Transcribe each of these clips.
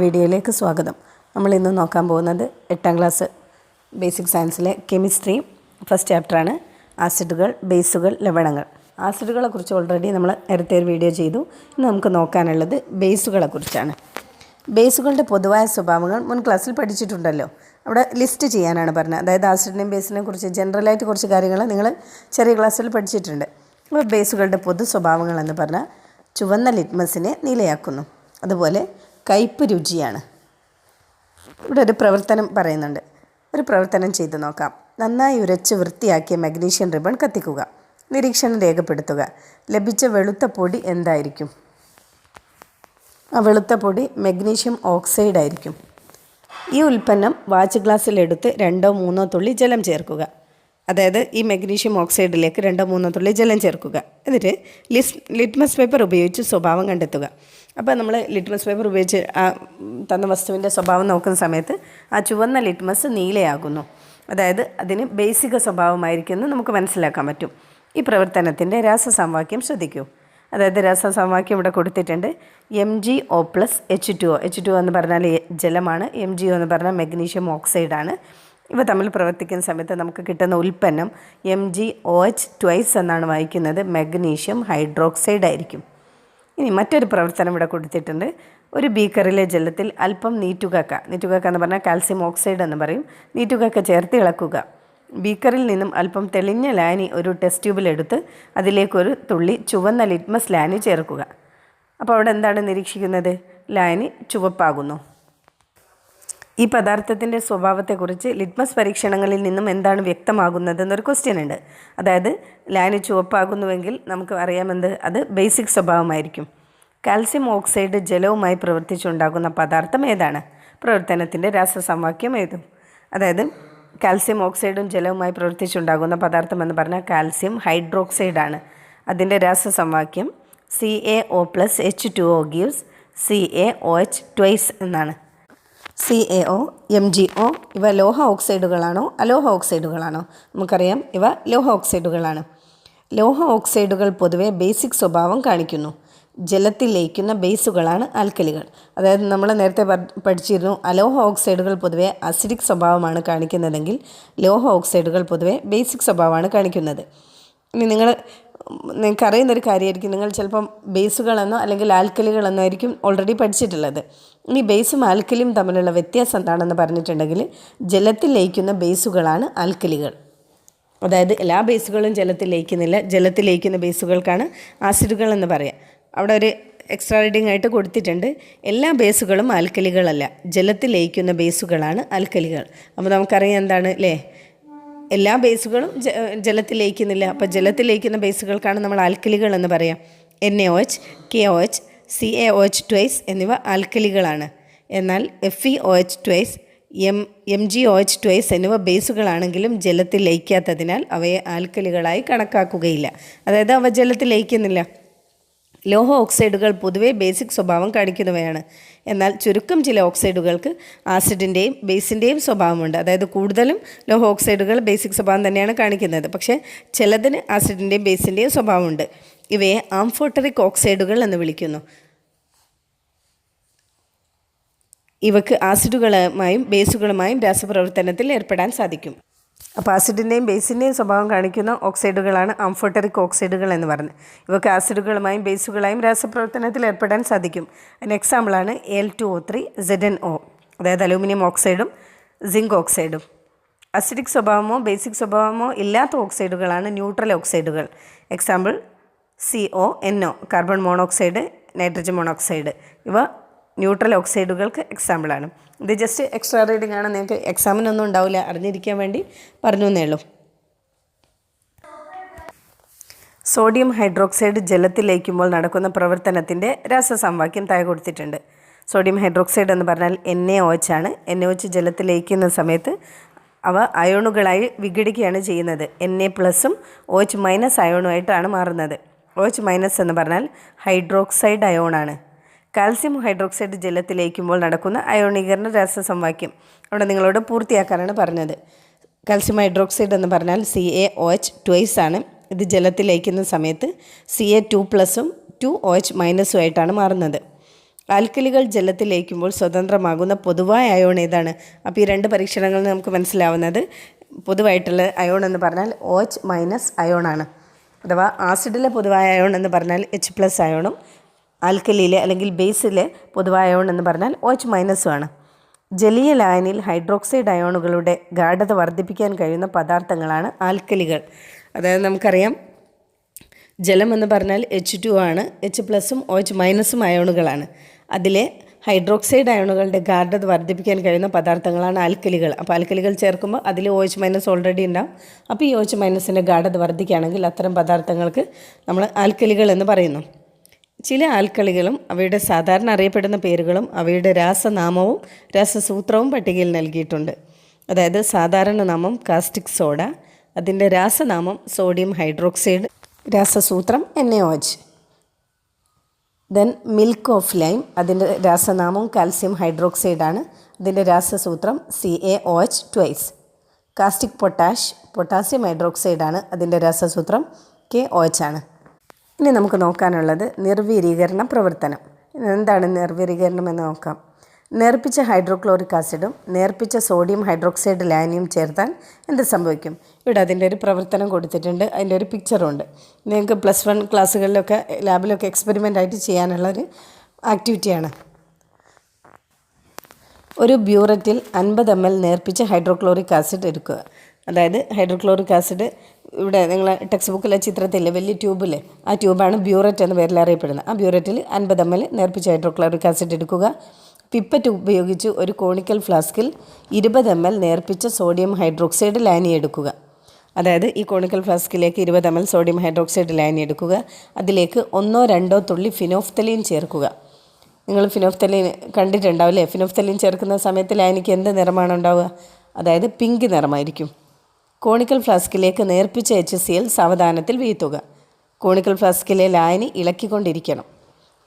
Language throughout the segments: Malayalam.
വീഡിയോയിലേക്ക് സ്വാഗതം. നമ്മൾ ഇന്ന് നോക്കാൻ പോകുന്നത് എട്ടാം ക്ലാസ് ബേസിക് സയൻസിലെ കെമിസ്ട്രി ഫസ്റ്റ് ചാപ്റ്ററാണ്. ആസിഡുകൾ ബേസുകൾ ലവണങ്ങൾ. ആസിഡുകളെ കുറിച്ച് ഓൾറെഡി നമ്മൾ നേരത്തെ ഒരു വീഡിയോ ചെയ്തു. ഇന്ന് നമുക്ക് നോക്കാനുള്ളത് ബേസുകളെ കുറിച്ചാണ് ബേസുകളുടെ പൊതുവായ സ്വഭാവങ്ങൾ മുൻ ക്ലാസ്സിൽ പഠിച്ചിട്ടുണ്ടല്ലോ. അവിടെ ലിസ്റ്റ് ചെയ്യാനാണ് പറഞ്ഞത്. അതായത് ആസിഡിനെയും ബേസിനെയും കുറിച്ച് ജനറലായിട്ട് കുറച്ച് കാര്യങ്ങൾ നിങ്ങൾ ചെറിയ ക്ലാസ്സിൽ പഠിച്ചിട്ടുണ്ട്. അപ്പോൾ ബേസുകളുടെ പൊതു സ്വഭാവങ്ങൾ എന്ന് പറഞ്ഞാൽ ചുവന്ന ലിറ്റ്മസിനെ നീലയാക്കുന്നു. അതുപോലെ കയ്പ് രുചിയാണ്. ഇവിടെ ഒരു പ്രവർത്തനം പറയുന്നുണ്ട്. ഒരു പ്രവർത്തനം ചെയ്തു നോക്കാം. നന്നായി ഉരച്ച് വൃത്തിയാക്കിയ മഗ്നീഷ്യൻ റിബൺ കത്തിക്കുക. നിരീക്ഷണം രേഖപ്പെടുത്തുക. ലഭിച്ച വെളുത്ത പൊടി എന്തായിരിക്കും? ആ വെളുത്ത പൊടി മഗ്നീഷ്യം ഓക്സൈഡ് ആയിരിക്കും. ഈ ഉൽപ്പന്നം വാച്ച് ഗ്ലാസ്സിലെടുത്ത് രണ്ടോ മൂന്നോ തുള്ളി ജലം ചേർക്കുക. അതായത് ഈ മഗ്നീഷ്യം ഓക്സൈഡിലേക്ക് രണ്ടോ മൂന്നോ തുള്ളി ജലം ചേർക്കുക. എന്നിട്ട് ലിസ് ലിറ്റ്മസ് പേപ്പർ ഉപയോഗിച്ച് സ്വഭാവം കണ്ടെത്തുക. അപ്പോൾ നമ്മൾ ലിറ്റ്മസ് പേപ്പർ ഉപയോഗിച്ച് ആ തന്ന വസ്തുവിന്റെ സ്വഭാവം നോക്കുന്ന സമയത്ത് ആ ചുവന്ന ലിറ്റ്മസ് നീലയാകുന്നു. അതായത് അതിന് ബേസിക സ്വഭാവമായിരിക്കുമെന്ന് നമുക്ക് മനസ്സിലാക്കാൻ പറ്റും. ഈ പ്രവർത്തനത്തിന്റെ രാസസമവാക്യം ശ്രദ്ധിക്കൂ. അതായത് രാസസമവാക്യം ഇവിടെ കൊടുത്തിട്ടുണ്ട്. M G O plus H two O. H two എന്ന് പറഞ്ഞാൽ ജലമാണ്. എം ജി ഒ എന്ന് പറഞ്ഞാൽ മെഗ്നീഷ്യം ഓക്സൈഡാണ്. ഇവ തമ്മിൽ പ്രവർത്തിക്കുന്ന സമയത്ത് നമുക്ക് കിട്ടുന്ന ഉൽപ്പന്നം M G O H twice എന്നാണ് വായിക്കുന്നത്. മെഗ്നീഷ്യം ഹൈഡ്രോക്സൈഡ് ആയിരിക്കും ഇനി മറ്റൊരു പ്രവർത്തനം ഇവിടെ കൊടുത്തിട്ടുണ്ട്. ഒരു ബീക്കറിലെ ജലത്തിൽ അല്പം നീറ്റുകക്ക. നീറ്റുകക്ക എന്ന് പറഞ്ഞാൽ കാൽസ്യം ഓക്സൈഡ് എന്ന് പറയും. നീറ്റുകക്ക ചേർത്ത് ഇളക്കുക. ബീക്കറിൽ നിന്നും അല്പം തെളിഞ്ഞ ലാനി ഒരു ടെസ്റ്റ് ട്യൂബിലെടുത്ത് അതിലേക്കൊരു തുള്ളി ചുവന്ന ലിറ്റ്മസ് ലാനി ചേർക്കുക. അപ്പോൾ അവിടെ എന്താണ് നിരീക്ഷിക്കുന്നത്? ലാനി ചുവപ്പാകുന്നു. ഈ പദാർത്ഥത്തിന്റെ സ്വഭാവത്തെക്കുറിച്ച് ലിറ്റ്മസ് പരീക്ഷണങ്ങളിൽ നിന്നും എന്താണ് വ്യക്തമാകുന്നത് എന്നൊരു ക്വസ്റ്റ്യൻ ഉണ്ട്. അതായത് ലായനി ചുവപ്പാകുന്നുവെങ്കിൽ നമുക്ക് അറിയാമെന്ത് അത് ബേസിക് സ്വഭാവമായിരിക്കും. കാൽസ്യം ഓക്സൈഡ് ജലവുമായി പ്രവർത്തിച്ചുണ്ടാകുന്ന പദാർത്ഥം ഏതാണ്? പ്രവർത്തനത്തിന്റെ രാസസമവാക്യം ഏതും. അതായത് കാൽസ്യം ഓക്സൈഡും ജലവുമായി പ്രവർത്തിച്ചുണ്ടാകുന്ന പദാർത്ഥം എന്ന് പറഞ്ഞാൽ കാൽസ്യം ഹൈഡ്രോക്സൈഡ് ആണ് അതിന്റെ രാസസമവാക്യം C A O plus H two O gives C A O H twice എന്നാണ്. C A O M G O ഇവ ലോഹ ഓക്സൈഡുകളാണോ? അലോഹ ഓക്സൈഡുകളാണോ? നമുക്കറിയാം ഇവ ലോഹ ഓക്സൈഡുകളാണ്. ലോഹ ഓക്സൈഡുകൾ പൊതുവെ ബേസിക് സ്വഭാവം കാണിക്കുന്നു. ജലത്തിൽ ലയിക്കുന്ന ബേസുകളാണ് ആൽക്കലികൾ. അതായത് നമ്മൾ നേരത്തെ പഠിച്ചിരുന്നു അലോഹ ഓക്സൈഡുകൾ പൊതുവെ അസിഡിക് സ്വഭാവമാണ് കാണിക്കുന്നതെങ്കിൽ ലോഹ ഓക്സൈഡുകൾ പൊതുവെ ബേസിക് സ്വഭാവമാണ് കാണിക്കുന്നത്. ഇനി നിങ്ങൾ നിങ്ങൾക്ക് അറിയുന്നൊരു കാര്യമായിരിക്കും. നിങ്ങൾ ചിലപ്പം ബേസുകളെന്നോ അല്ലെങ്കിൽ ആൽക്കലികളെന്നോ ആയിരിക്കും ഓൾറെഡി പഠിച്ചിട്ടുള്ളത്. ഇനി ബേസും ആൽക്കലിയും തമ്മിലുള്ള വ്യത്യാസം എന്താണെന്ന് പറഞ്ഞിട്ടുണ്ടെങ്കിൽ ജലത്തിൽ ലയിക്കുന്ന ബേസുകളാണ് ആൽക്കലികൾ. അതായത് എല്ലാ ബേസുകളും ജലത്തിൽ ലയിക്കുന്നില്ല. ജലത്തിൽ ലയിക്കുന്ന ബേസുകൾക്കാണ് ആസിഡുകൾ എന്ന് പറയാം. അവിടെ ഒരു എക്സ്ട്രാ റീഡിംഗ് ആയിട്ട് കൊടുത്തിട്ടുണ്ട്. എല്ലാ ബേസുകളും ആൽക്കലികളല്ല. ജലത്തിൽ ലയിക്കുന്ന ബേസുകളാണ് ആൽക്കലികൾ. അപ്പോൾ നമുക്കറിയാം എന്താണ് അല്ലേ എല്ലാ ബേസുകളും ജലത്തിൽ ലയിക്കുന്നില്ല. അപ്പോൾ ജലത്തിൽ ലയിക്കുന്ന ബേസുകൾക്കാണ് നമ്മൾ ആൽക്കലികൾ എന്ന് പറയാം. N A O H K O H C A O H twice എന്നിവ ആൽക്കലികളാണ്. എന്നാൽ F E O H twice M M G O H twice എന്നിവ ബേസുകളാണെങ്കിലും ജലത്തിൽ ലയിക്കാത്തതിനാൽ അവയെ ആൽക്കലികളായി കണക്കാക്കുകയില്ല. അതായത് അവ ജലത്തിൽ ലയിക്കുന്നില്ല. ലോഹ ഓക്സൈഡുകൾ പൊതുവേ ബേസിക് സ്വഭാവം കാണിക്കുന്നവയാണ്. എന്നാൽ ചുരുക്കം ചില ഓക്സൈഡുകൾക്ക് ആസിഡിന്റെയും ബേസിന്റെയും സ്വഭാവമുണ്ട്. അതായത് കൂടുതലും ലോഹ ഓക്സൈഡുകൾ ബേസിക് സ്വഭാവം തന്നെയാണ് കാണിക്കുന്നത്. പക്ഷേ ചിലതിന് ആസിഡിന്റെയും ബേസിന്റെയും സ്വഭാവമുണ്ട്. ഇവയെ ആംഫോട്ടറിക് ഓക്സൈഡുകൾ എന്ന് വിളിക്കുന്നു. ഇവക്ക് ആസിഡുകളുമായും ബേസുകളുമായും രാസപ്രവർത്തനത്തിൽ ഏർപ്പെടാൻ സാധിക്കും. അപ്പോൾ ആസിഡിന്റെയും ബേസിന്റെയും സ്വഭാവം കാണിക്കുന്ന ഓക്സൈഡുകളാണ് ആംഫോട്ടറിക് ഓക്സൈഡുകൾ എന്ന് പറഞ്ഞത് ഇവക്ക് ആസിഡുകളുമായും ബേസുകളായും രാസപ്രവർത്തനത്തിൽ ഏർപ്പെടാൻ സാധിക്കും. അതിന് എക്സാമ്പിളാണ് L two O three Z O അതായത് അലൂമിനിയം ഓക്സൈഡും സിങ്ക് ഓക്സൈഡും. അസിഡിക് സ്വഭാവമോ ബേസിക് സ്വഭാവമോ ഇല്ലാത്ത ഓക്സൈഡുകളാണ് neutral ഓക്സൈഡുകൾ. Example C O N O carbon monoxide nitrogen monoxide ഇവ ന്യൂട്രൽ ഓക്സൈഡുകൾക്ക് എക്സാമ്പിളാണ് ഇത് ജസ്റ്റ് എക്സ്ട്രാ റീഡിംഗ് ആണ്. നിങ്ങൾക്ക് എക്സാമിനൊന്നും ഉണ്ടാവില്ല. അറിഞ്ഞിരിക്കാൻ വേണ്ടി പറഞ്ഞു എന്നേ ഉള്ളൂ. സോഡിയം ഹൈഡ്രോക്സൈഡ് ജലത്തിൽ ലയിക്കുമ്പോൾ നടക്കുന്ന പ്രവർത്തനത്തിന്റെ രാസസമവാക്യം താഴെ കൊടുത്തിട്ടുണ്ട്. സോഡിയം ഹൈഡ്രോക്സൈഡ് എന്ന് പറഞ്ഞാൽ എൻ എ ഒ എച്ച് ആണ്. എൻ എ ഒച്ച് ജലത്തിൽ ലയിക്കുന്ന സമയത്ത് അവ അയോണുകളായി വിഘടിക്കുകയാണ് ചെയ്യുന്നത്. എൻ എ പ്ലസും ഒ എച്ച് മൈനസ് അയോണുമായിട്ടാണ് മാറുന്നത്. ഒ എച്ച് മൈനസ് എന്ന് പറഞ്ഞാൽ ഹൈഡ്രോക്സൈഡ് അയോണാണ്. കാൽസ്യം ഹൈഡ്രോക്സൈഡ് ജലത്തിലേക്കുമ്പോൾ നടക്കുന്ന അയോണീകരണ രാസസമവാക്യം അവിടെ നിങ്ങളോട് പൂർത്തിയാക്കാനാണ് പറഞ്ഞത്. കാൽസ്യം ഹൈഡ്രോക്സൈഡ് എന്ന് പറഞ്ഞാൽ C A O H twice ആണ്. ഇത് ജലത്തിൽ ലയിക്കുന്ന സമയത്ത് സി എ ടു പ്ലസും ടു ഒ എച്ച് മൈനസും ആയിട്ടാണ് മാറുന്നത്. ആൽക്കലികൾ ജലത്തിൽ ലയിക്കുമ്പോൾ സ്വതന്ത്രമാകുന്ന പൊതുവായ അയോൺ ഏതാണ്? അപ്പോൾ ഈ രണ്ട് പരീക്ഷണങ്ങളിൽ നമുക്ക് മനസ്സിലാവുന്നത് പൊതുവായിട്ടുള്ള അയോൺ എന്ന് പറഞ്ഞാൽ ഒ എച്ച് മൈനസ് അയോണാണ് അഥവാ ആസിഡിലെ പൊതുവായ അയോൺ എന്ന് പറഞ്ഞാൽ എച്ച് പ്ലസ് അയോണും ആൽക്കലിയിലെ അല്ലെങ്കിൽ ബേസിലെ പൊതുവായ അയോൺ എന്ന് പറഞ്ഞാൽ ഒ എച്ച് മൈനസുമാണ് ജലീയ ലായനിൽ ഹൈഡ്രോക്സൈഡ് അയോണുകളുടെ ഗാഠത വർദ്ധിപ്പിക്കാൻ കഴിയുന്ന പദാർത്ഥങ്ങളാണ് ആൽക്കലികൾ. അതായത് നമുക്കറിയാം ജലം എന്ന് പറഞ്ഞാൽ എച്ച് ടു ആണ് എച്ച് പ്ലസും ഒ എച്ച് മൈനസും അയോണുകളാണ്. അതിലെ ഹൈഡ്രോക്സൈഡ് അയോണുകളുടെ ഗാർഡത് വർദ്ധിപ്പിക്കാൻ കഴിയുന്ന പദാർത്ഥങ്ങളാണ് ആൽക്കലികൾ. അപ്പോൾ ആൽക്കലികൾ ചേർക്കുമ്പോൾ അതിൽ ഒ എച്ച് മൈനസ് ഓൾറെഡി ഉണ്ടാവും. അപ്പോൾ ഈ ഒ എച്ച് മൈനസിന്റെ ഗാർഡത് വർദ്ധിക്കുകയാണെങ്കിൽ അത്തരം പദാർത്ഥങ്ങൾക്ക് നമ്മൾ ആൽക്കലികൾ എന്ന് പറയുന്നു. ചില ആൽക്കളികളും അവയുടെ സാധാരണ അറിയപ്പെടുന്ന പേരുകളും അവയുടെ രാസനാമവും രാസസൂത്രവും പട്ടികയിൽ നൽകിയിട്ടുണ്ട്. അതായത് സാധാരണ നാമം കാസ്റ്റിക് സോഡ അതിന്റെ രാസനാമം sodium hydroxide രാസസൂത്രം N A then milk of lime അതിന്റെ രാസനാമം കാൽസ്യം ഹൈഡ്രോക്സൈഡാണ് അതിന്റെ രാസസൂത്രം C A O H twice caustic potash potassium ഹൈഡ്രോക്സൈഡാണ് അതിന്റെ രാസസൂത്രം കെ ഒ എച്ച് ആണ്. ഇനി നമുക്ക് നോക്കാനുള്ളത് നിർവീരീകരണ പ്രവർത്തനം. എന്താണ് നിർവീരീകരണം എന്ന് നോക്കാം. നേർപ്പിച്ച ഹൈഡ്രോക്ലോറിക് ആസിഡും നേർപ്പിച്ച സോഡിയം ഹൈഡ്രോക്സൈഡ് ലാനിയും ചേർത്താൽ എന്ത് സംഭവിക്കും? ഇവിടെ അതിന്റെ ഒരു പ്രവർത്തനം കൊടുത്തിട്ടുണ്ട്. അതിന്റെ ഒരു പിക്ചറുണ്ട് നിങ്ങൾക്ക് പ്ലസ് വൺ ക്ലാസ്സുകളിലൊക്കെ ലാബിലൊക്കെ എക്സ്പെരിമെന്റ് ആയിട്ട് ചെയ്യാനുള്ള ഒരു ആക്ടിവിറ്റിയാണ് ഒരു ബ്യൂററ്റിൽ അൻപത് എം എൽ നേർപ്പിച്ച ഹൈഡ്രോക്ലോറിക് ആസിഡ് എടുക്കുക. അതായത് ഹൈഡ്രോക്ലോറിക് ആസിഡ് ഇവിടെ നിങ്ങൾ ടെക്സ്റ്റ് ബുക്കിലെ ചിത്രത്തില്ലേ വലിയ ട്യൂബില്ലേ ആ ട്യൂബാണ് ബ്യൂററ്റ് എന്ന പേരിൽ അറിയപ്പെടുന്നത്. ആ ബ്യൂററ്റിൽ അൻപത് എം എൽ നേർപ്പിച്ച ഹൈഡ്രോക്ലോറിക് ആസിഡ് എടുക്കുക. പിപ്പറ്റ് ഉപയോഗിച്ച് ഒരു കോണിക്കൽ ഫ്ലാസ്കിൽ ഇരുപത് എം എൽ നേർപ്പിച്ച സോഡിയം ഹൈഡ്രോക്സൈഡ് ലായനി എടുക്കുക അതായത് ഈ കോണിക്കൽ ഫ്ലാസ്കിലേക്ക് ഇരുപത് എം എൽ സോഡിയം ഹൈഡ്രോക്സൈഡ് ലായനി എടുക്കുക അതിലേക്ക് ഒന്നോ രണ്ടോ തുള്ളി ഫിനോഫ്തലീൻ ചേർക്കുക. നിങ്ങൾ ഫിനോഫ്തലീൻ കണ്ടിട്ടുണ്ടാവില്ലേ? ഫിനോഫ്തലീൻ ചേർക്കുന്ന സമയത്ത് ലായനിക്ക് എന്ത് നിറമാണ് ഉണ്ടാവുക? അതായത് പിങ്ക് നിറമായിരിക്കും. കോണിക്കൽ ഫ്ലാസ്കിലേക്ക് നേർപ്പിച്ച എച്ച് സി എൽ സാവധാനത്തിൽ വീഴ്ത്തുക. കോണിക്കൽ ഫ്ലാസ്കിലെ ലായനി ഇളക്കിക്കൊണ്ടിരിക്കണം.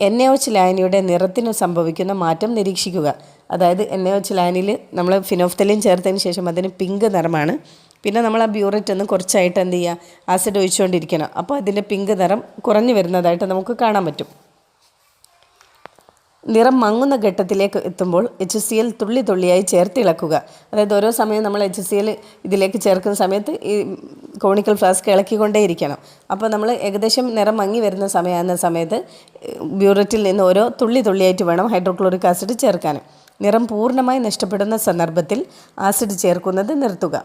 എൻ എ ഒച്ച് ലായനിയുടെ നിറത്തിന് സംഭവിക്കുന്ന മാറ്റം നിരീക്ഷിക്കുക. അതായത് എൻ എ ഒച്ച് ലായനിയിൽ നമ്മൾ ഫിനോഫ്തലിൻ ചേർത്തതിന് ശേഷം അതിന് പിങ്ക് നിറമാണ്. പിന്നെ നമ്മൾ ആ ബ്യൂററ്റ് ഒന്ന് കുറച്ചായിട്ട് എന്ത് ചെയ്യുക? ആസിഡ് ഒഴിച്ചുകൊണ്ടിരിക്കണം. അപ്പോൾ അതിന്റെ പിങ്ക് നിറം കുറഞ്ഞു വരുന്നതായിട്ട് നമുക്ക് കാണാൻ പറ്റും. നിറം മങ്ങുന്ന ഘട്ടത്തിലേക്ക് എത്തുമ്പോൾ എച്ച് സി എൽ തുള്ളി തുള്ളിയായി ചേർത്ത് ഇളക്കുക. അതായത് ഓരോ സമയം നമ്മൾ എച്ച് സി എൽ ഇതിലേക്ക് ചേർക്കുന്ന സമയത്ത് ഈ കോണിക്കൽ ഫ്ലാസ്ക് ഇളക്കിക്കൊണ്ടേയിരിക്കണം. അപ്പോൾ നമ്മൾ ഏകദേശം നിറം മങ്ങി വരുന്ന സമയമാകുന്ന സമയത്ത് ബ്യൂററ്റിൽ നിന്ന് ഓരോ തുള്ളി തുള്ളിയായിട്ട് വേണം ഹൈഡ്രോക്ലോറിക് ആസിഡ് ചേർക്കാൻ നിറം പൂർണമായി നഷ്ടപ്പെടുന്ന സന്ദർഭത്തിൽ ആസിഡ് ചേർക്കുന്നത് നിർത്തുക.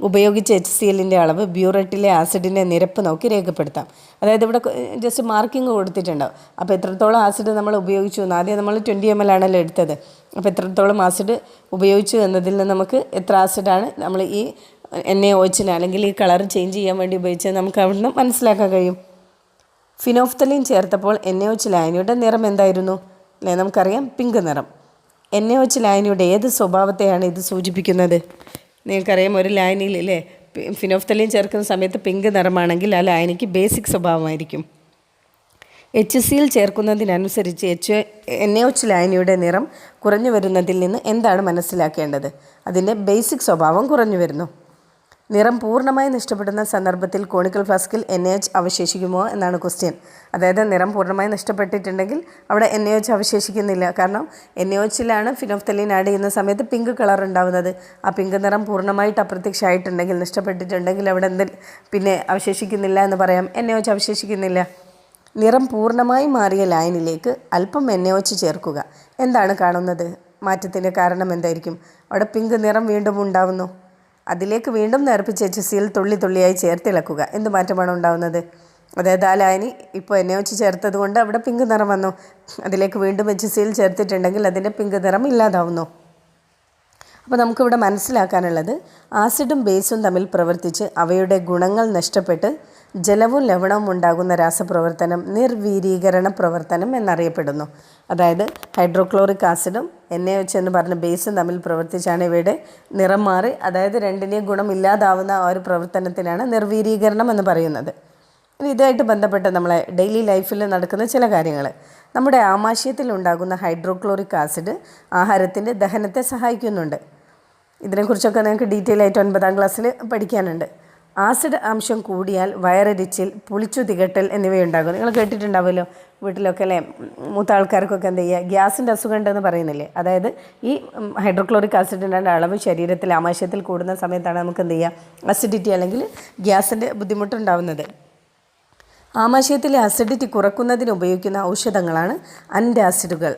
ഉപയോഗിച്ച എച്ച് സി എല്ലിന്റെ അളവ് ബ്യൂററ്റിലെ ആസിഡിന്റെ നിരപ്പ് നോക്കി രേഖപ്പെടുത്താം. അതായത് ഇവിടെ ജസ്റ്റ് മാർക്കിംഗ് കൊടുത്തിട്ടുണ്ടാവും അപ്പോൾ എത്രത്തോളം ആസിഡ് നമ്മൾ ഉപയോഗിച്ചു എന്ന്. ആദ്യം നമ്മൾ ട്വന്റി എം എൽ ആണല്ലോ എടുത്തത്. അപ്പോൾ എത്രത്തോളം ആസിഡ് ഉപയോഗിച്ചു എന്നതിൽ നിന്ന് നമുക്ക് എത്ര ആസിഡാണ് നമ്മൾ ഈ എണ്ണ ഒച്ചിന് അല്ലെങ്കിൽ ഈ കളർ ചേഞ്ച് ചെയ്യാൻ വേണ്ടി ഉപയോഗിച്ചത് നമുക്ക് അവിടുന്ന് മനസ്സിലാക്കാൻ കഴിയും. ഫിനോഫ്തലിൻ ചേർത്തപ്പോൾ എൻ എ ഒച്ച് ലായനിയുടെ നിറം എന്തായിരുന്നു? അല്ലേ നമുക്കറിയാം. പിങ്ക് നിറം. എൻ ഒച്ച് ലായനിയുടെ ഏത് സ്വഭാവത്തെയാണ് ഇത് സൂചിപ്പിക്കുന്നത്? നിങ്ങൾക്കറിയാം ഒരു ലായനിയിൽ അല്ലേ ഫിനോഫ്തലിൻ ചേർക്കുന്ന സമയത്ത് പിങ്ക് നിറമാണെങ്കിൽ ആ ലായനിക്ക് ബേസിക് സ്വഭാവമായിരിക്കും. എച്ച് സിയിൽ ചേർക്കുന്നതിനനുസരിച്ച് H N A O H ലായനിയുടെ നിറം കുറഞ്ഞു വരുന്നതിൽ നിന്ന് എന്താണ് മനസ്സിലാക്കേണ്ടത്? അതിന്റെ ബേസിക് സ്വഭാവം കുറഞ്ഞു വരുന്നു. നിറം പൂർണമായി നഷ്ടപ്പെടുന്ന സന്ദർഭത്തിൽ കോണിക്കൽ ഫ്ലാസ്കിൽ എൻ എച്ച് അവശേഷിക്കുമോ എന്നാണ് ക്വസ്റ്റ്യൻ അതായത് നിറം പൂർണമായി നഷ്ടപ്പെട്ടിട്ടുണ്ടെങ്കിൽ അവിടെ എൻ എച്ച് അവശേഷിക്കുന്നില്ല. കാരണം എൻ എച്ചിലാണ് ഫിനോഫ്തലീൻ ആഡ് ചെയ്യുന്ന സമയത്ത് പിങ്ക് കളർ ഉണ്ടാവുന്നത്. ആ പിങ്ക് നിറം പൂർണമായിട്ട് അപ്രത്യക്ഷമായിട്ടുണ്ടെങ്കിൽ നഷ്ടപ്പെട്ടിട്ടുണ്ടെങ്കിൽ അവിടെ എന്ത് പിന്നെ അവശേഷിക്കുന്നില്ല എന്ന് പറയാം. എൻ എച്ച് അവശേഷിക്കുന്നില്ല. നിറം പൂർണമായി മാറിയ ലൈനിലേക്ക് അല്പം എൻ എച്ച് ചേർക്കുക. എന്താണ് കാണുന്നത്? മാറ്റത്തിന്റെ കാരണം എന്തായിരിക്കും? അവിടെ പിങ്ക് നിറം വീണ്ടും ഉണ്ടാവുന്നു. അതിലേക്ക് വീണ്ടും നേർപ്പിച്ച എച്ച് സിയിൽ തുള്ളി തുള്ളിയായി ചേർത്തിളക്കുക എന്ത് മാറ്റമാണ് ഉണ്ടാകുന്നത് അതായത് ആ ലായനി ഇപ്പോൾ എന്നെ വെച്ച് ചേർത്തത് കൊണ്ട് അവിടെ പിങ്ക് നിറം വന്നു. അതിലേക്ക് വീണ്ടും എച്ച് സിയിൽ ചേർത്തിട്ടുണ്ടെങ്കിൽ അതിന്റെ പിങ്ക് നിറം ഇല്ലാതാവുന്നു. അപ്പോൾ നമുക്കിവിടെ മനസ്സിലാക്കാനുള്ളത് ആസിഡും ബേസും തമ്മിൽ പ്രവർത്തിച്ച് അവയുടെ ഗുണങ്ങൾ നഷ്ടപ്പെട്ട് ജലവും ലവണവും ഉണ്ടാകുന്ന രാസപ്രവർത്തനം നിർവീരീകരണ പ്രവർത്തനം എന്നറിയപ്പെടുന്നു. അതായത് ഹൈഡ്രോക്ലോറിക് ആസിഡും എൻ എ എച്ച് എന്ന് പറഞ്ഞ ബേസും തമ്മിൽ പ്രവർത്തിച്ചാണ് ഇവയുടെ നിറം മാറി. അതായത് രണ്ടിനെയും ഗുണം ഇല്ലാതാവുന്ന ആ ഒരു പ്രവർത്തനത്തിനാണ് നിർവീരീകരണം എന്ന് പറയുന്നത്. ഇനി ഇതായിട്ട് ബന്ധപ്പെട്ട് നമ്മളെ ഡെയിലി ലൈഫിൽ നടക്കുന്ന ചില കാര്യങ്ങൾ നമ്മുടെ ആമാശയത്തിൽ ഉണ്ടാകുന്ന ഹൈഡ്രോക്ലോറിക് ആസിഡ് ആഹാരത്തിന്റെ ദഹനത്തെ സഹായിക്കുന്നുണ്ട്. ഇതിനെക്കുറിച്ചൊക്കെ നിങ്ങൾക്ക് ഡീറ്റെയിൽ ആയിട്ട് ഒൻപതാം ക്ലാസ്സിൽ പഠിക്കാനുണ്ട്. ആസിഡ് അംശം കൂടിയാൽ വയറരിച്ചിൽ പുളിച്ചു തികട്ടൽ എന്നിവയുണ്ടാകും. നിങ്ങൾ കേട്ടിട്ടുണ്ടാവുമല്ലോ വീട്ടിലൊക്കെ അല്ലേ? മൂത്ത ആൾക്കാർക്കൊക്കെ എന്ത് ചെയ്യുക? ഗ്യാസിന്റെ അസുഖം ഉണ്ടെന്ന് പറയുന്നില്ലേ? അതായത് ഈ ഹൈഡ്രോക്ലോറിക് ആസിഡിന്റെ അളവ് ശരീരത്തിൽ ആമാശയത്തിൽ കൂടുന്ന സമയത്താണ് നമുക്ക് എന്ത് ചെയ്യുക? അസിഡിറ്റി അല്ലെങ്കിൽ ഗ്യാസിന്റെ ബുദ്ധിമുട്ടുണ്ടാവുന്നത്. ആമാശയത്തിലെ അസിഡിറ്റി കുറക്കുന്നതിന് ഉപയോഗിക്കുന്ന ഔഷധങ്ങളാണ് അന്റാസിഡുകൾ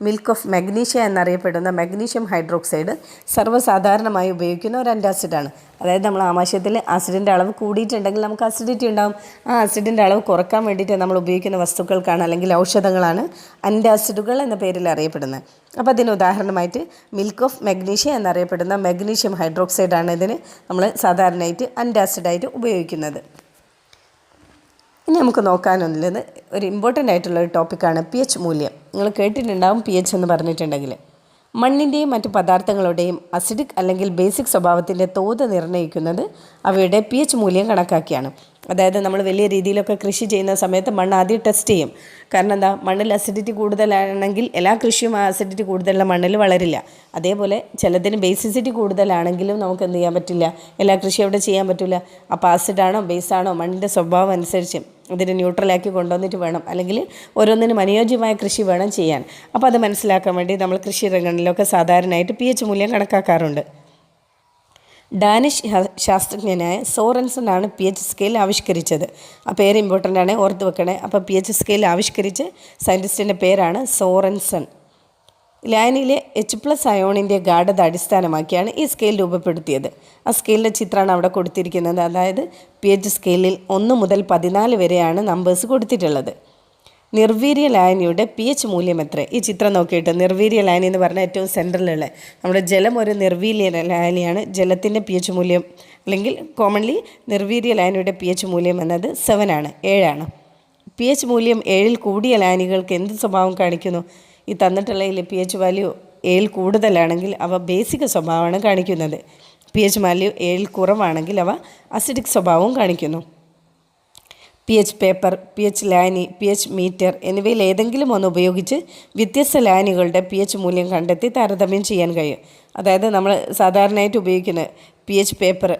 മിൽക്ക് ഓഫ് മഗ്നീഷ്യ എന്നറിയപ്പെടുന്ന മഗ്നീഷ്യം ഹൈഡ്രോക്സൈഡ് സർവസാധാരണമായി ഉപയോഗിക്കുന്ന ഒരു അന്റാസിഡാണ് അതായത് നമ്മൾ ആമാശയത്തിൽ ആസിഡിന്റെ അളവ് കൂടിയിട്ടുണ്ടെങ്കിൽ നമുക്ക് അസിഡിറ്റി ഉണ്ടാകും ആ ആസിഡിന്റെ അളവ് കുറയ്ക്കാൻ വേണ്ടിയിട്ട് നമ്മൾ ഉപയോഗിക്കുന്ന വസ്തുക്കൾക്കാണ് അല്ലെങ്കിൽ ഔഷധങ്ങളാണ് അന്റാസിഡുകൾ എന്ന പേരിൽ അറിയപ്പെടുന്നത്. അപ്പോൾ അതിന് ഉദാഹരണമായിട്ട് മിൽക്ക് ഓഫ് മഗ്നീഷ്യ എന്നറിയപ്പെടുന്ന മഗ്നീഷ്യം ഹൈഡ്രോക്സൈഡാണ് ഇതിന് നമ്മൾ സാധാരണയായിട്ട് അന്റാസിഡായിട്ട് ഉപയോഗിക്കുന്നത്. ഇനി നമുക്ക് നോക്കാനുള്ളത് ഒരു ഇമ്പോർട്ടന്റ് ആയിട്ടുള്ള ഒരു ടോപ്പിക്കാണ് പി എച്ച് മൂല്യം. നിങ്ങൾ കേട്ടിട്ടുണ്ടാവും പി എച്ച് എന്ന് പറഞ്ഞിട്ടുണ്ടെങ്കിൽ. മണ്ണിന്റെയും മറ്റ് പദാർത്ഥങ്ങളുടെയും അസിഡിക് അല്ലെങ്കിൽ ബേസിക് സ്വഭാവത്തിന്റെ തോത് നിർണയിക്കുന്നത് അവയുടെ പി എച്ച് മൂല്യം കണക്കാക്കിയാണ്. അതായത് നമ്മൾ വലിയ രീതിയിലൊക്കെ കൃഷി ചെയ്യുന്ന സമയത്ത് മണ്ണ് ആദ്യം ടെസ്റ്റ് ചെയ്യും. കാരണം എന്താ? മണ്ണിൽ അസിഡിറ്റി കൂടുതലാണെങ്കിൽ എല്ലാ കൃഷിയും ആ അസിഡിറ്റി കൂടുതലുള്ള മണ്ണിൽ വളരില്ല. അതേപോലെ ചിലതിന് ബേസിസിറ്റി കൂടുതലാണെങ്കിലും നമുക്ക് എന്ത് ചെയ്യാൻ പറ്റില്ല? എല്ലാ കൃഷിയും അവിടെ ചെയ്യാൻ പറ്റില്ല. അപ്പോൾ ആസിഡാണോ ബേസാണോ മണ്ണിന്റെ സ്വഭാവം അനുസരിച്ച്. ഇതിനെ ന്യൂട്രലാക്കി കൊണ്ടുവന്നിട്ട് വേണം. അല്ലെങ്കിൽ ഓരോന്നിനും അനുയോജ്യമായ കൃഷി വേണം ചെയ്യാൻ. അപ്പോൾ അത് മനസ്സിലാക്കാൻ വേണ്ടി നമ്മൾ കൃഷി രംഗങ്ങളിലൊക്കെ സാധാരണയായിട്ട് പി എച്ച് മൂല്യം കണക്കാക്കാറുണ്ട്. ഡാനിഷ് ശാസ്ത്രജ്ഞനായ സോറൻസൺ ആണ് പി എച്ച് സ്കെയിൽ ആവിഷ്കരിച്ചത്. ആ പേര് ഇമ്പോർട്ടന്റ് ആണ് ഓർത്ത് വെക്കണേ. അപ്പോൾ പി എച്ച് സ്കെയിൽ ആവിഷ്കരിച്ച് സയന്റിസ്റ്റിന്റെ പേരാണ് സോറൻസൺ ലാനിലെ എച്ച് പ്ലസ് അയോണിന്റെ ഗാഠത അടിസ്ഥാനമാക്കിയാണ് ഈ സ്കെയിൽ രൂപപ്പെടുത്തിയത്. ആ സ്കെയിലിന്റെ ചിത്രമാണ് അവിടെ കൊടുത്തിരിക്കുന്നത്. അതായത് പി എച്ച് സ്കെയിലിൽ ഒന്ന് മുതൽ പതിനാല് വരെയാണ് നമ്പേഴ്സ് കൊടുത്തിട്ടുള്ളത്. നിർവീര്യ ലായനിയുടെ പി എച്ച് മൂല്യം എത്ര? ഈ ചിത്രം നോക്കിയിട്ട് നിർവീര്യ ലായനി എന്ന് പറഞ്ഞാൽ ഏറ്റവും സെൻട്രലുള്ള നമ്മുടെ ജലം ഒരു നിർവീര്യ ലായനിയാണ് ജലത്തിന്റെ പി എച്ച് മൂല്യം അല്ലെങ്കിൽ കോമൺലി നിർവീര്യ ലായനിയുടെ പി എച്ച് മൂല്യം എന്നത് സെവനാണ് ഏഴാണ് പി എച്ച് മൂല്യം ഏഴിൽ കൂടിയ ലായനികൾക്ക് എന്ത് സ്വഭാവം കാണിക്കുന്നു? ഈ തന്നിട്ടുള്ളതിൽ പി എച്ച് വാല്യൂ ഏഴിൽ കൂടുതലാണെങ്കിൽ അവ ബേസിക് സ്വഭാവമാണ് കാണിക്കുന്നത്. പി എച്ച് വാല്യൂ ഏഴിൽ കുറവാണെങ്കിൽ അവ അസിഡിക് സ്വഭാവവും കാണിക്കുന്നു. P H paper P H ലാനി P H meter എന്നിവയിൽ ഏതെങ്കിലും ഒന്ന് ഉപയോഗിച്ച് വ്യത്യസ്ത ലാനികളുടെ പി എച്ച് മൂല്യം കണ്ടെത്തി താരതമ്യം ചെയ്യാൻ കഴിയും. അതായത് നമ്മൾ സാധാരണയായിട്ട് ഉപയോഗിക്കുന്ന പി എച്ച് പേപ്പർ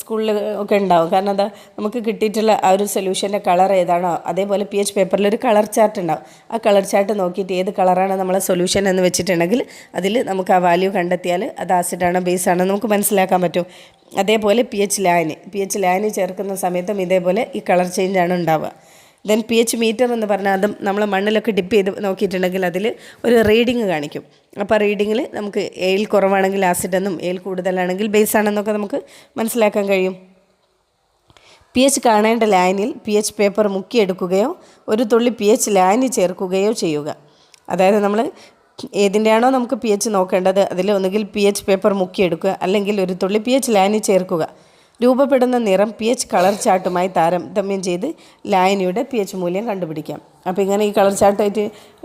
സ്കൂളിൽ ഒക്കെ ഉണ്ടാവും. കാരണം എന്താ നമുക്ക് കിട്ടിയിട്ടുള്ള ആ ഒരു സൊല്യൂഷന്റെ കളർ ഏതാണോ അതേപോലെ പി എച്ച് പേപ്പറിൽ ഒരു കളർ ചാർട്ട് ഉണ്ടാവും. ആ കളർ ചാർട്ട് നോക്കിയിട്ട് ഏത് കളറാണ് നമ്മളെ സൊല്യൂഷൻ എന്ന് വെച്ചിട്ടുണ്ടെങ്കിൽ അതിൽ നമുക്ക് ആ വാല്യൂ കണ്ടെത്തിയാൽ അത് ആസിഡാണോ ബേസ് ആണോ നമുക്ക് മനസ്സിലാക്കാൻ പറ്റും. അതേപോലെ പി എച്ച് ലായനി പി എച്ച് ലായനി ചേർക്കുന്ന സമയത്തും ഇതേപോലെ ഈ കളർ ചേഞ്ചാണ് ഉണ്ടാവുക. ദെൻ പി എച്ച് മീറ്റർ എന്ന് പറഞ്ഞാൽ അതും നമ്മൾ മണ്ണിലൊക്കെ ഡിപ്പ് ചെയ്ത് നോക്കിയിട്ടുണ്ടെങ്കിൽ അതിൽ ഒരു റീഡിങ് കാണിക്കും. അപ്പോൾ റീഡിങ്ങിൽ നമുക്ക് എയിൽ കുറവാണെങ്കിൽ ആസിഡ് എന്നും എയിൽ കൂടുതലാണെങ്കിൽ ബേസ് ആണെന്നൊക്കെ നമുക്ക് മനസ്സിലാക്കാൻ കഴിയും. പി എച്ച് കാണേണ്ട ലൈനിൽ പി എച്ച് പേപ്പർ മുക്കിയെടുക്കുകയോ ഒരു തുള്ളി പി എച്ച് ലൈനിൽ ചേർക്കുകയോ ചെയ്യുക. അതായത് നമ്മൾ ഏതിന്റെയാണോ നമുക്ക് പി എച്ച് നോക്കേണ്ടത് അതിൽ ഒന്നുകിൽ പി എച്ച് പേപ്പർ മുക്കിയെടുക്കുക അല്ലെങ്കിൽ ഒരു തുള്ളി പി എച്ച് ലൈനിൽ ചേർക്കുക. രൂപപ്പെടുന്ന നിറം പി എച്ച് കളർ ചാർട്ടുമായി താരതമ്യം ചെയ്ത് ലായനിയുടെ പി എച്ച് മൂല്യം കണ്ടുപിടിക്കാം. അപ്പോൾ ഇങ്ങനെ ഈ കളർ ചാർട്ടായിട്ട്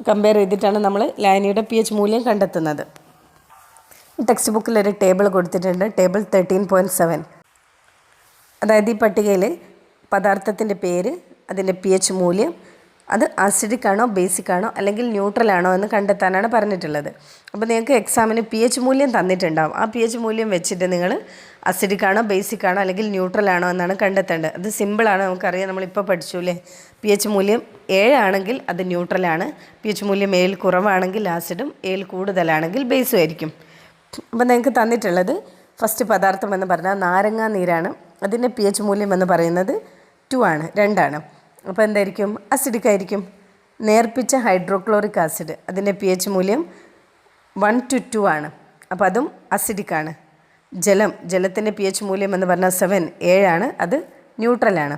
കമ്പയർ ചെയ്തിട്ടാണ് നമ്മൾ ലായനിയുടെ പി എച്ച് മൂല്യം കണ്ടെത്തുന്നത്. ടെക്സ്റ്റ് ബുക്കിൽ ഒരു ടേബിൾ കൊടുത്തിട്ടുണ്ട്. ടേബിൾ തേർട്ടീൻ പോയിന്റ് സെവൻ അതായത് ഈ പട്ടികയിൽ പദാർത്ഥത്തിന്റെ പേര് അതിന്റെ പി എച്ച് മൂല്യം അത് ആസിഡിക് ആണോ ബേസിക് ആണോ അല്ലെങ്കിൽ ന്യൂട്രൽ ആണോ എന്ന് കണ്ടെത്താനാണ് പറഞ്ഞിട്ടുള്ളത്. അപ്പോൾ നിങ്ങൾക്ക് എക്സാമിന് പി എച്ച് മൂല്യം തന്നിട്ടുണ്ടാവും. ആ പി എച്ച് മൂല്യം വെച്ചിട്ട് നിങ്ങൾ അസിഡിക് ആണോ ബേസിക് ആണോ അല്ലെങ്കിൽ ന്യൂട്രൽ ആണോ എന്നാണ് കണ്ടെത്തേണ്ടത്. അത് സിമ്പിളാണ് നമുക്കറിയാം. നമ്മളിപ്പോൾ പഠിച്ചു അല്ലേ പി എച്ച് മൂല്യം ഏഴാണെങ്കിൽ അത് ന്യൂട്രലാണ് പി എച്ച് മൂല്യം ഏഴിൽ കുറവാണെങ്കിൽ ആസിഡും ഏഴിൽ കൂടുതലാണെങ്കിൽ ബേസും ആയിരിക്കും. അപ്പോൾ നിങ്ങൾക്ക് തന്നിട്ടുള്ളത് ഫസ്റ്റ് പദാർത്ഥം എന്ന് പറഞ്ഞാൽ നാരങ്ങ നീരാണ്. അതിന്റെ പി എച്ച് മൂല്യം എന്ന് പറയുന്നത് ടു ആണ് രണ്ടാണ്. അപ്പോൾ എന്തായിരിക്കും? അസിഡിക് ആയിരിക്കും. നേർപ്പിച്ച ഹൈഡ്രോക്ലോറിക് ആസിഡ് അതിന്റെ പി എച്ച് മൂല്യം വൺ ടു ടു ആണ്. അപ്പോൾ അതും അസിഡിക് ആണ്. ജലം ജലത്തിന്റെ പി എച്ച് മൂല്യം എന്ന് പറഞ്ഞാൽ സെവൻ ഏഴാണ് അത് ന്യൂട്രലാണ്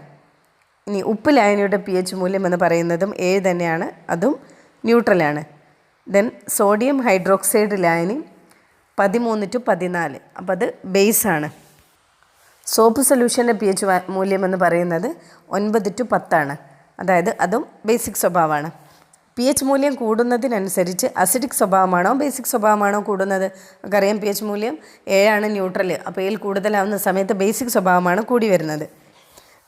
ഇനി ഉപ്പ് ലായനിയുടെ പി എച്ച് മൂല്യം എന്ന് പറയുന്നതും ഏഴ് തന്നെയാണ്. അതും ന്യൂട്രലാണ് ദെൻ സോഡിയം ഹൈഡ്രോക്സൈഡ് ലായനി പതിമൂന്ന് ടു പതിനാല്. അപ്പോൾ അത് ബേസാണ് സോപ്പ് സൊല്യൂഷന്റെ പി എച്ച് മൂല്യം എന്ന് പറയുന്നത് ഒൻപത് ടു പത്താണ്. അതായത് അതും ബേസിക് സ്വഭാവമാണ്. പി എച്ച് മൂല്യം കൂടുന്നതിനനുസരിച്ച് അസിഡിക് സ്വഭാവമാണോ ബേസിക് സ്വഭാവമാണോ കൂടുന്നത്? നമുക്കറിയാം പി എച്ച് മൂല്യം ഏഴാണ് ന്യൂട്രൽ അപ്പോൾ ഇതിൽ കൂടുതലാവുന്ന സമയത്ത് ബേസിക് സ്വഭാവമാണ് കൂടി വരുന്നത്.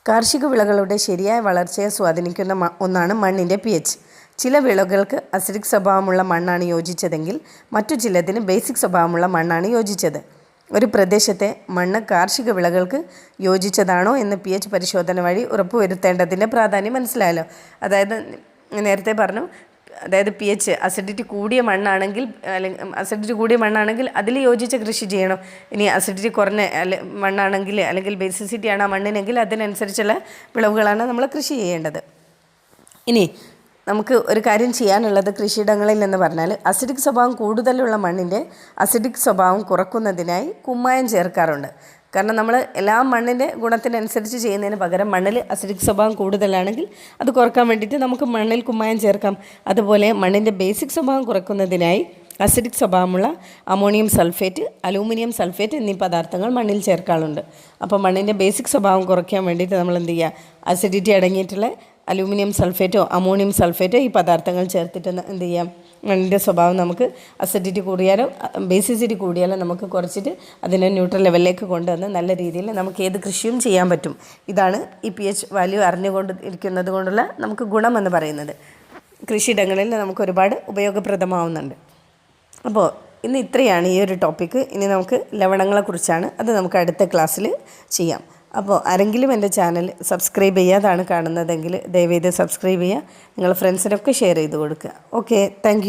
കാർഷിക വിളകളുടെ ശരിയായ വളർച്ചയെ സ്വാധീനിക്കുന്ന ഒന്നാണ് മണ്ണിന്റെ പി എച്ച് ചില വിളകൾക്ക് അസിഡിക് സ്വഭാവമുള്ള മണ്ണാണ് യോജിച്ചതെങ്കിൽ മറ്റു ചിലതിന് ബേസിക് സ്വഭാവമുള്ള മണ്ണാണ് യോജിച്ചത്. ഒരു പ്രദേശത്തെ മണ്ണ് കാർഷിക വിളകൾക്ക് യോജിച്ചതാണോ എന്ന് പി എച്ച് പരിശോധന വഴി ഉറപ്പുവരുത്തേണ്ടതിന്റെ പ്രാധാന്യം മനസ്സിലായല്ലോ. അതായത് നേരത്തെ പറഞ്ഞു അതായത് പി എച്ച് അസിഡിറ്റി കൂടിയ മണ്ണാണെങ്കിൽ അല്ലെങ്കിൽ അസിഡിറ്റി കൂടിയ മണ്ണാണെങ്കിൽ അതിൽ യോജിച്ച കൃഷി ചെയ്യണം. ഇനി അസിഡിറ്റി കുറഞ്ഞ അല്ലെ മണ്ണാണെങ്കിൽ അല്ലെങ്കിൽ ബേസിസിറ്റി ആണ് ആ മണ്ണിനെങ്കിൽ അതിനനുസരിച്ചുള്ള വിളവുകളാണ് നമ്മൾ കൃഷി ചെയ്യേണ്ടത്. ഇനി നമുക്ക് ഒരു കാര്യം ചെയ്യാനുള്ളത് കൃഷിയിടങ്ങളിൽ എന്ന് പറഞ്ഞാൽ അസിഡിക് സ്വഭാവം കൂടുതലുള്ള മണ്ണിന്റെ അസിഡിക് സ്വഭാവം കുറക്കുന്നതിനായി കുമ്മായം ചേർക്കാറുണ്ട്. കാരണം നമ്മൾ എല്ലാ മണ്ണിന്റെ ഗുണത്തിനനുസരിച്ച് ചെയ്യുന്നതിന് പകരം മണ്ണിൽ അസിഡിക് സ്വഭാവം കൂടുതലാണെങ്കിൽ അത് കുറയ്ക്കാൻ വേണ്ടിയിട്ട് നമുക്ക് മണ്ണിൽ കുമ്മായം ചേർക്കാം. അതുപോലെ മണ്ണിന്റെ ബേസിക് സ്വഭാവം കുറയ്ക്കുന്നതിനായി അസിഡിക് സ്വഭാവമുള്ള അമോണിയം സൾഫേറ്റ് അലൂമിനിയം സൾഫേറ്റ് എന്നീ പദാർത്ഥങ്ങൾ മണ്ണിൽ ചേർക്കാറുണ്ട്. അപ്പോൾ മണ്ണിന്റെ ബേസിക് സ്വഭാവം കുറയ്ക്കാൻ വേണ്ടിയിട്ട് നമ്മൾ എന്ത് ചെയ്യുക അസിഡിറ്റി അടങ്ങിയിട്ടുള്ള അലൂമിനിയം സൾഫേറ്റോ അമോണിയം സൾഫേറ്റോ ഈ പദാർത്ഥങ്ങൾ ചേർത്തിട്ട് എന്ത് ചെയ്യാം? മണ്ണിന്റെ സ്വഭാവം നമുക്ക് അസിഡിറ്റി കൂടിയാലും ബേസിസിറ്റി കൂടിയാലും നമുക്ക് കുറച്ചിട്ട് അതിനെ ന്യൂട്രൽ ലെവലിലേക്ക് കൊണ്ടുവന്ന് നല്ല രീതിയിൽ നമുക്ക് ഏത് കൃഷിയും ചെയ്യാൻ പറ്റും. ഇതാണ് ഈ പി എച്ച് വാല്യൂ അറിഞ്ഞുകൊണ്ട് ഇരിക്കുന്നത് കൊണ്ടുള്ള നമുക്ക് ഗുണമെന്ന് പറയുന്നത്. കൃഷിയിടങ്ങളിൽ നമുക്ക് ഒരുപാട് ഉപയോഗപ്രദമാവുന്നുണ്ട്. അപ്പോൾ ഇന്ന് ഇത്രയാണ് ഈ ഒരു ടോപ്പിക്ക് ഇനി നമുക്ക് ലവണങ്ങളെക്കുറിച്ചാണ് അത് നമുക്ക് അടുത്ത ക്ലാസ്സിൽ ചെയ്യാം. അപ്പോൾ ആരെങ്കിലും എന്റെ ചാനൽ സബ്സ്ക്രൈബ് ചെയ്യാതാണ് കാണുന്നതെങ്കിൽ ദയവേത് സബ്സ്ക്രൈബ് ചെയ്യുക. നിങ്ങൾ ഫ്രണ്ട്സിനൊക്കെ ഷെയർ ചെയ്ത് കൊടുക്കുക. Okay thank